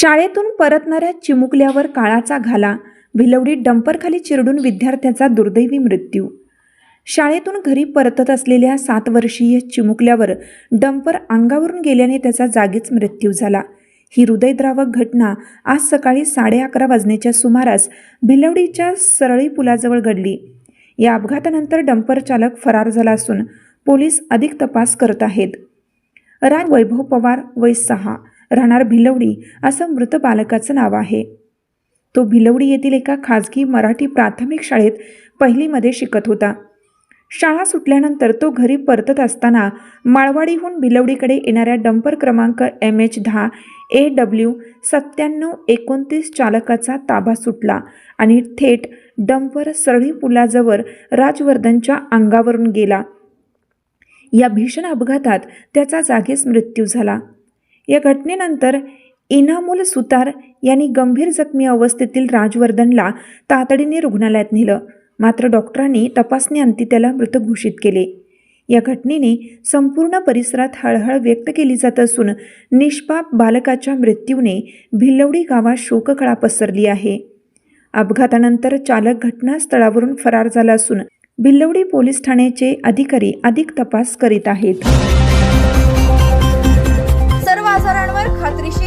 शाळेतून परतणाऱ्या चिमुकल्यावर काळाचा घाला भिलवडी डंपरखाली चिरडून विद्यार्थ्याचा दुर्दैवी मृत्यू. शाळेतून घरी परतत असलेल्या सात वर्षीय चिमुकल्यावर डंपर अंगावरून गेल्याने त्याचा जागीच मृत्यू झाला. ही हृदयद्रावक घटना आज सकाळी साडे अकरा वाजण्याच्या सुमारास भिलवडीच्या सरळी पुलाजवळ घडली. या अपघातानंतर डंपर चालक फरार झाला असून पोलीस अधिक तपास करत आहेत. राज वैभव पवार वय सहा. राहणार भिलवडी असं मृत बालकाचं नाव आहे. तो भिलवडी येथील एका खाजगी मराठी प्राथमिक शाळेत पहिलीमध्ये शिकत होता. शाळा सुटल्यानंतर तो घरी परतत असताना माळवाडीहून भिलवडीकडे येणाऱ्या डंपर क्रमांक एम एच दहा ए डब्ल्यू सत्त्याण्णव एकोणतीस चालकाचा ताबा सुटला आणि थेट डंपर सरळी पुलाजवळ राजवर्धनच्या अंगावरून गेला. या भीषण अपघातात त्याचा जागीच मृत्यू झाला. या घटनेनंतर इनामुल सुतार यांनी गंभीर जखमी अवस्थेतील राजवर्धनला तातडीने रुग्णालयात नेलं. मात्र डॉक्टरांनी तपासणीअंती त्याला मृत घोषित केले. या घटनेने संपूर्ण परिसरात हळहळ व्यक्त केली जात असून निष्पाप बालकाच्या मृत्यूने भिलवडी गावात शोककळा पसरली आहे. अपघातानंतर चालक घटनास्थळावरून फरार झाला असून भिल्लवडी पोलीस ठाण्याचे अधिकारी अधिक तपास करीत आहेत.